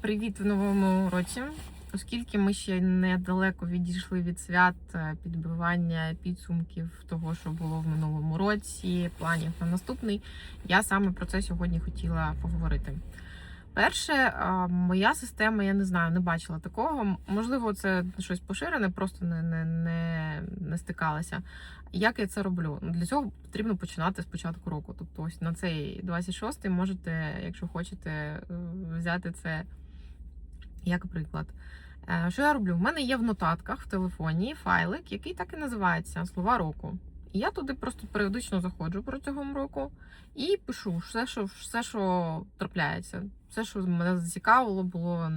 Привіт в новому році. Оскільки ми ще недалеко відійшли від свят е, підбивання підсумків того, що було в минулому році, планів на наступний, я саме про це сьогодні хотіла поговорити. Перше, е, моя система, я не знаю, не бачила такого. Можливо, це щось поширене, просто не, не, не, не стикалася. Як я це роблю? Ну, Для цього потрібно починати з початку року. Тобто, ось на цей 26-й можете, якщо хочете, е, взяти це як приклад. Е, Що я роблю? В мене є в нотатках в телефоні файлик, який так і називається Слова року. І я туди просто періодично заходжу протягом року і пишу все, що все, що трапляється. Все, що мене зацікавило, було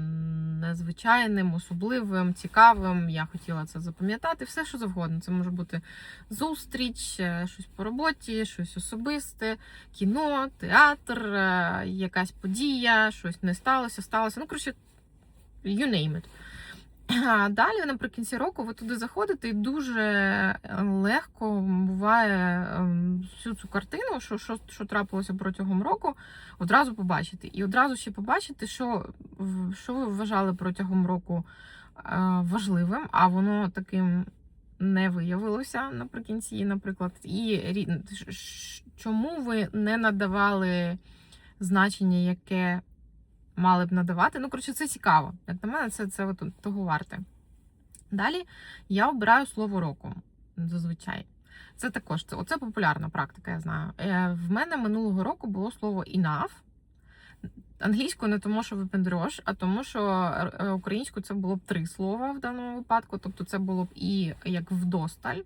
незвичайним, особливим, цікавим. Я хотіла це запам'ятати. Все, що завгодно. Це може бути зустріч, е, щось по роботі, щось особисте, кіно, театр, е, якась подія, щось не сталося, сталося. Ну, коротше, you name it. А Далі, наприкінці року, ви туди заходите і дуже е, легко буває ем, всю цю картину, що, що, що трапилося протягом року, одразу побачити. І одразу ще побачити, що, що ви вважали протягом року е, важливим, а воно таким не виявилося наприкінці, наприклад. І чому ви не надавали значення, яке мали б надавати. Ну, коротше, це цікаво. Як на мене, це, це от того варте. Далі я обираю слово року зазвичай. Це також це, оце популярна практика, я знаю. Е, в мене минулого року було слово enough. Англійською не тому, що випендрьош, а тому, що е, українською це було б три слова в даному випадку. Тобто це було б і як вдосталь,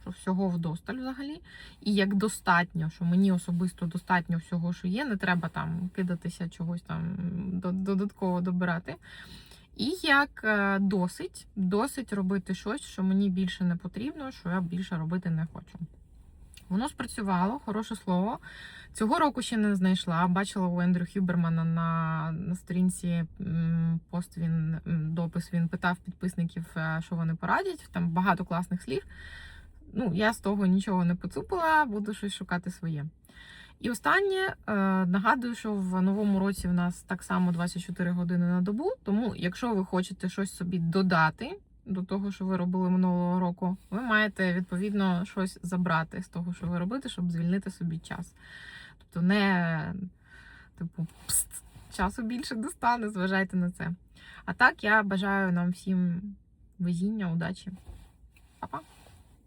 що всього вдосталь взагалі, і як достатньо, що мені особисто достатньо всього, що є, не треба там кидатися чогось там додатково добирати. І як е, досить, досить робити щось, що мені більше не потрібно, що я більше робити не хочу. Воно спрацювало, хороше слово. Цього року ще не знайшла. Бачила у Ендрю Хюбермана на, на сторінці пост він допис. Він питав підписників, е, що вони порадять. Там багато класних слів. Ну, я з того нічого не поцупила, буду щось шукати своє. І останнє е, нагадую, що в новому році в нас так само 24 години на добу. Тому, якщо ви хочете щось собі додати до того, що ви робили минулого року, ви маєте відповідно щось забрати з того, що ви робите, щоб звільнити собі час. Тобто не типу пст, часу більше достане, зважайте на це. А так я бажаю нам всім везіння, удачі. Па-па!